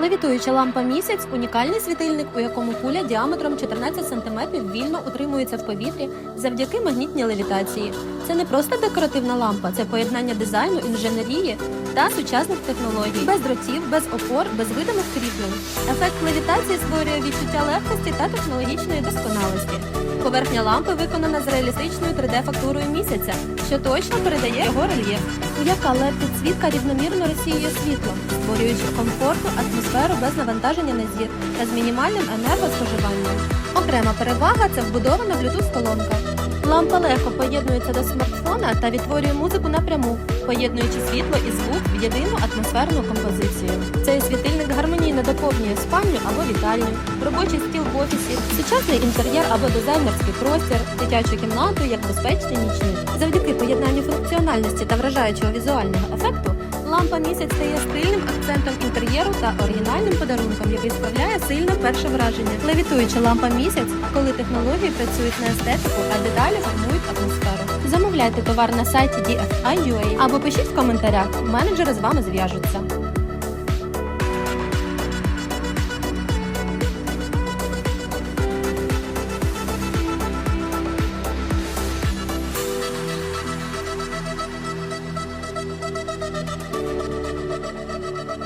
Левітуюча лампа місяць унікальний світильник, у якому куля діаметром 14 см вільно утримується в повітрі завдяки магнітній левітації. Це не просто декоративна лампа, це поєднання дизайну, інженерії та сучасних технологій, без дротів, без опор, без видимих кріплень. Ефект левітації створює відчуття легкості та технологічної досконалості. Поверхня лампи виконана з реалістичною 3D-фактурою місяця, що точно передає його рельєф. М'яка led підсвітка рівномірно розсіює світло, створюючи комфортну атмосферу без навантаження на зір та з мінімальним енергоспоживанням. Окрема перевага це вбудована Bluetooth колонка. Лампа легко поєднується до смартфона та відтворює музику напряму, поєднуючи світло і звук в єдину атмосферну композицію. Цей світильник гармонійно доповнює спальню або вітальню, робочий стіл в офісі, сучасний інтер'єр або дизайнерський простір, дитячу кімнату як безпечний нічник. Завдяки поєднанню функціональності та вражаючого візуального ефекту лампа місяць стає стильним акцентом інтер'єру та оригінальним подарунком, який справляє сильне перше враження. Левітуюча лампа місяць, коли технології працюють на естетику, а деталі формують атмосферу. Замовляйте товар на сайті DFI.ua або пишіть в коментарях. Менеджери з вами зв'яжуться.